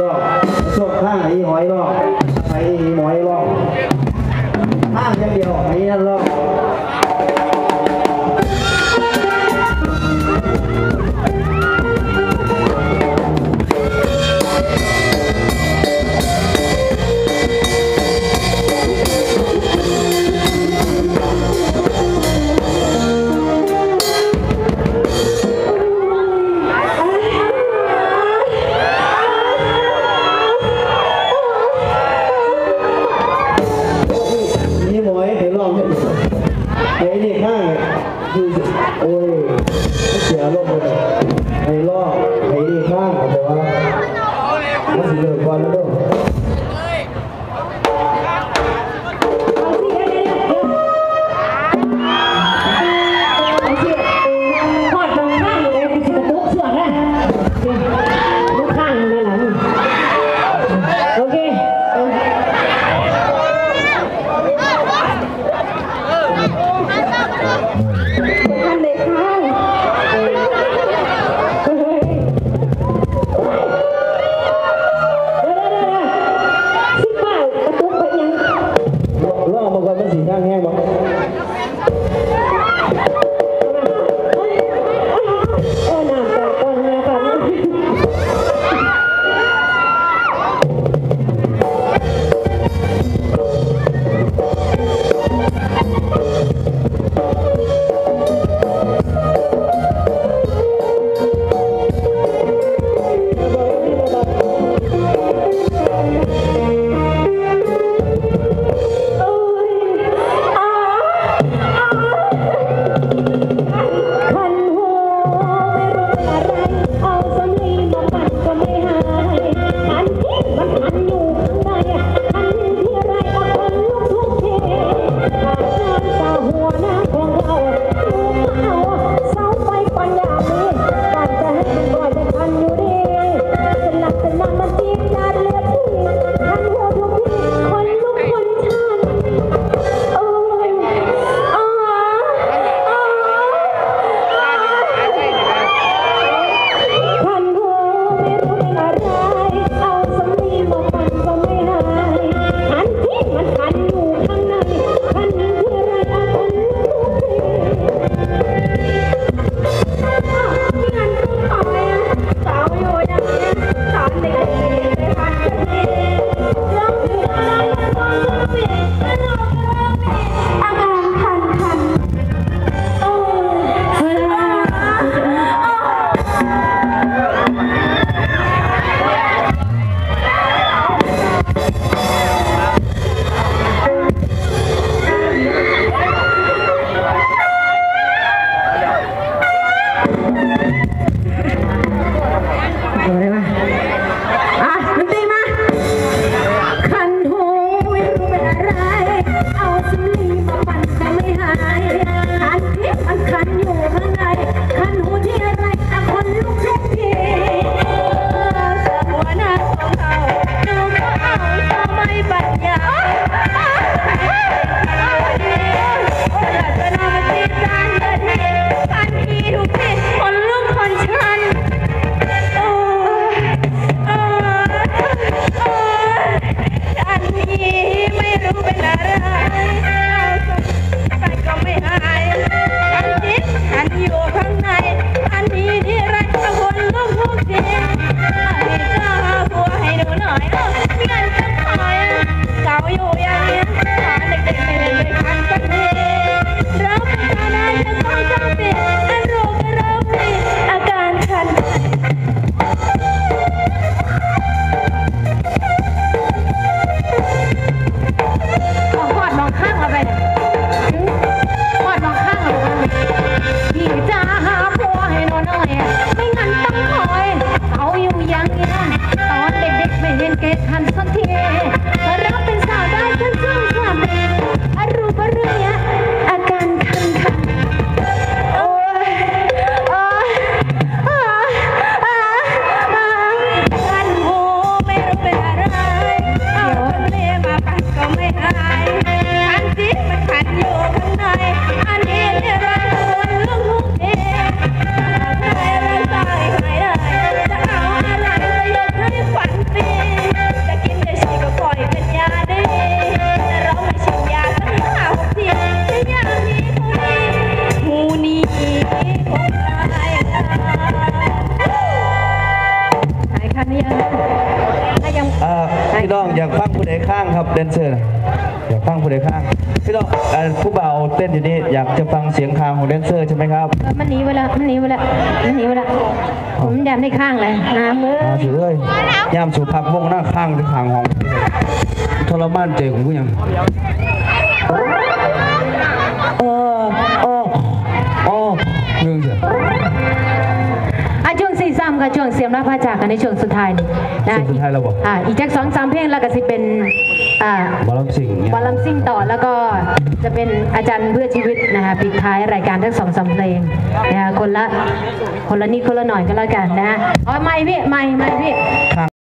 ด อยเห็นลอ Woo! แดนเซอร์น่ะอยากฟังผู้ใดข้างพี่น้องเอ่อผู้บ่าวเต้นอยู่นี่อยากจะฟังเสียงคางของแดนเซอร์ใช่ไหมครับเออมันหนีไปแล้วมันหนีไปแล้วมันหนีไปแล้วผมยำได้ข้างเลยน้ำเอ้มายสิเอ้ยย่ามสุพักวงหน้าข้างหรือข้างห้องทรมานใจของผู้ยัง ยมรับพระจากกันในช่วงสุดท้ายนี่นะช่วงสุดท้ายแล้วบ่ อ่าอีกจากสองสามเพลงแล้วก็สิเป็นอ่าบอลลัมสิงห์เนี่ยบอลลัมซิ่งต่อแล้วก็จะเป็นอาจารย์เพื่อชีวิตนะคะปิดท้ายรายการทั้งสองสามเพลงนะคะคนละคนละนิดคนละหน่อยก็แล้วกันนะอ๋อไม่พี่ไม่ไม่พี่